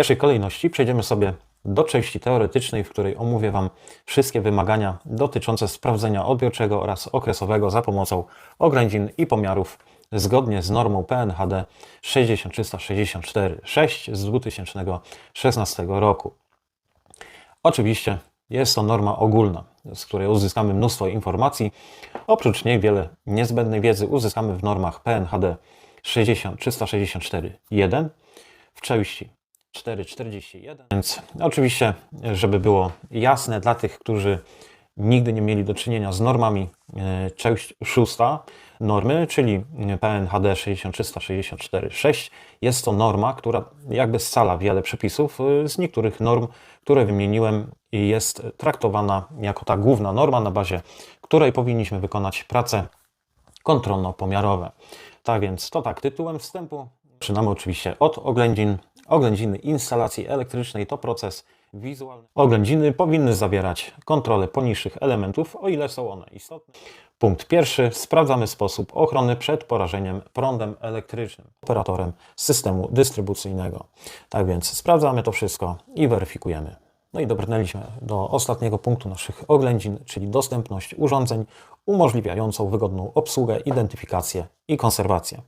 pierwszej kolejności przejdziemy sobie do części teoretycznej, w której omówię Wam wszystkie wymagania dotyczące sprawdzenia odbiorczego oraz okresowego za pomocą oględzin i pomiarów zgodnie z normą PNHD 60364-6 z 2016 roku. Oczywiście jest to norma ogólna, z której uzyskamy mnóstwo informacji. Oprócz niej wiele niezbędnej wiedzy uzyskamy w normach PNHD 60364-1 w części 4.41. Więc oczywiście, żeby było jasne dla tych, którzy nigdy nie mieli do czynienia z normami, e, część szósta normy, czyli PNHD 60364-6 jest to norma, która jakby scala wiele przepisów e, z niektórych norm, które wymieniłem i jest traktowana jako ta główna norma, na bazie której powinniśmy wykonać prace kontrolno-pomiarowe. Tak więc to tak, tytułem wstępu. Zaczynamy oczywiście od oględzin. Oględziny instalacji elektrycznej to proces wizualny. Oględziny powinny zawierać kontrolę poniższych elementów, o ile są one istotne. Punkt pierwszy. Sprawdzamy sposób ochrony przed porażeniem prądem elektrycznym operatorem systemu dystrybucyjnego. Tak więc sprawdzamy to wszystko i weryfikujemy. No i dobrnęliśmy do ostatniego punktu naszych oględzin, czyli dostępność urządzeń umożliwiającą wygodną obsługę, identyfikację i konserwację.